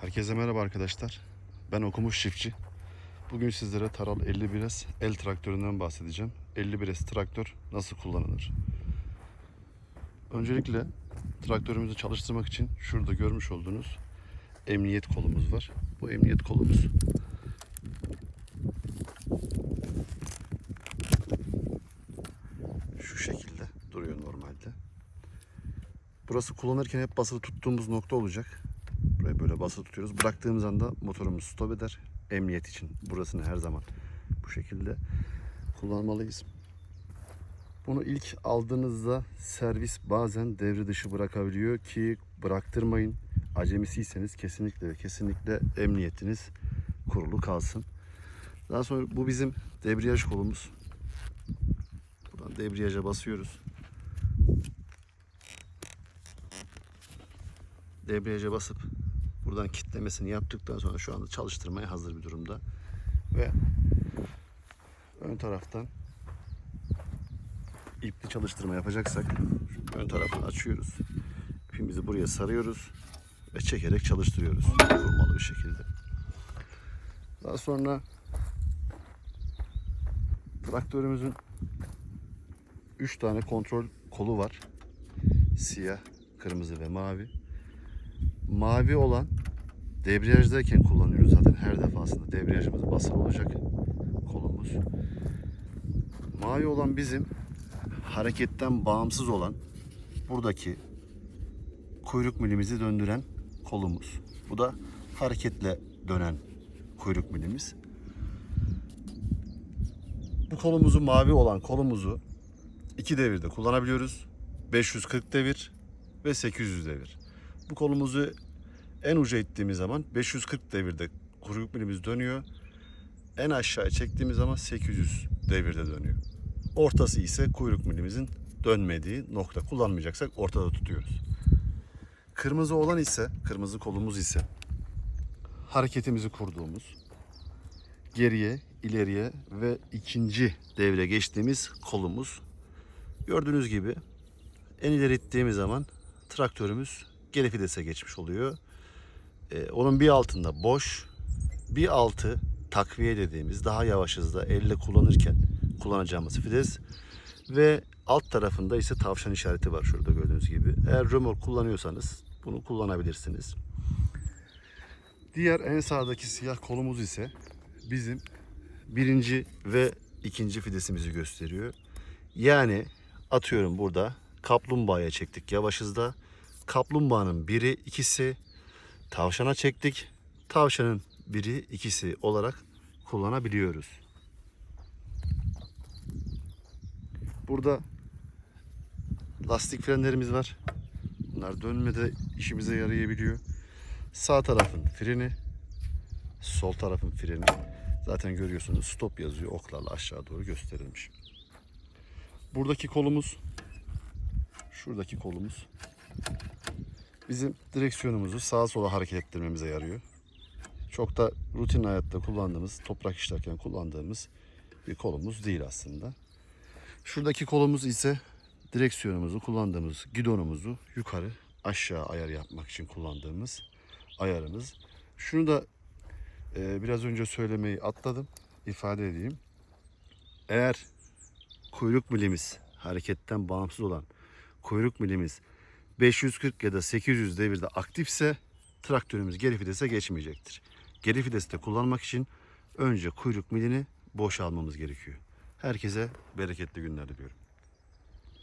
Herkese merhaba arkadaşlar. Ben okumuş çiftçi. Bugün sizlere Taral 51S el traktöründen bahsedeceğim. 51S traktör nasıl kullanılır? Öncelikle traktörümüzü çalıştırmak için şurada görmüş olduğunuz emniyet kolumuz var. Bu emniyet kolumuz şu şekilde duruyor normalde. Burası kullanırken hep basılı tuttuğumuz nokta olacak. Buraya böyle basılı tutuyoruz. Bıraktığımız anda motorumuz stop eder. Emniyet için burasını her zaman bu şekilde kullanmalıyız. Bunu ilk aldığınızda servis bazen devre dışı bırakabiliyor ki bıraktırmayın. Acemisiyseniz kesinlikle ve kesinlikle emniyetiniz kurulu kalsın. Daha sonra bu bizim debriyaj kolumuz. Buradan debriyaja basıyoruz. Debriyaja basıp buradan kitlemesini yaptıktan sonra şu anda çalıştırmaya hazır bir durumda. Ve ön taraftan ipli çalıştırma yapacaksak ön tarafını açıyoruz. İpimizi buraya sarıyoruz ve çekerek çalıştırıyoruz. Kurmalı bir şekilde. Daha sonra traktörümüzün 3 tane kontrol kolu var. Siyah, kırmızı ve mavi. Mavi olan debriyajdayken kullanıyoruz zaten her defasında. Debriyajımız basılı olacak kolumuz. Mavi olan bizim hareketten bağımsız olan buradaki kuyruk milimizi döndüren kolumuz. Bu da hareketle dönen kuyruk milimiz. Bu kolumuzu mavi olan kolumuzu iki devirde kullanabiliyoruz. 540 devir ve 800 devir. Bu kolumuzu en uca ittiğimiz zaman 540 devirde kuyruk milimiz dönüyor. En aşağıya çektiğimiz zaman 800 devirde dönüyor. Ortası ise kuyruk milimizin dönmediği nokta. Kullanmayacaksak ortada tutuyoruz. Kırmızı olan ise, kırmızı kolumuz ise hareketimizi kurduğumuz, geriye, ileriye ve ikinci devre geçtiğimiz kolumuz. Gördüğünüz gibi en ileri ittiğimiz zaman traktörümüz geri fidese geçmiş oluyor. Ee, onun bir altında boş, bir altı takviye dediğimiz daha yavaş hızda elle kullanırken kullanacağımız fides ve alt tarafında ise tavşan işareti var şurada gördüğünüz gibi. Eğer römork kullanıyorsanız bunu kullanabilirsiniz. Diğer en sağdaki siyah kolumuz ise bizim birinci ve ikinci fidesimizi gösteriyor. Yani atıyorum burada kaplumbağaya çektik yavaş hızda. Kaplumbağanın biri ikisi tavşana çektik. Tavşanın biri ikisi olarak kullanabiliyoruz. Burada lastik frenlerimiz var. Bunlar dönmede işimize yarayabiliyor. Sağ tarafın freni, sol tarafın freni. Zaten görüyorsunuz stop yazıyor oklarla aşağı doğru gösterilmiş. Buradaki kolumuz, şuradaki kolumuz bizim direksiyonumuzu sağa sola hareket ettirmemize yarıyor. Çok da rutin hayatta kullandığımız, toprak işlerken kullandığımız bir kolumuz değil aslında. Şuradaki kolumuz ise direksiyonumuzu kullandığımız gidonumuzu yukarı aşağı ayar yapmak için kullandığımız ayarımız. Şunu da e, biraz önce söylemeyi atladım. ifade edeyim. Eğer kuyruk milimiz hareketten bağımsız olan kuyruk milimiz 540 ya da 800 devirde aktifse traktörümüz geri fidese geçmeyecektir. Geri fideste kullanmak için önce kuyruk milini boşalmamız gerekiyor. Herkese bereketli günler diliyorum.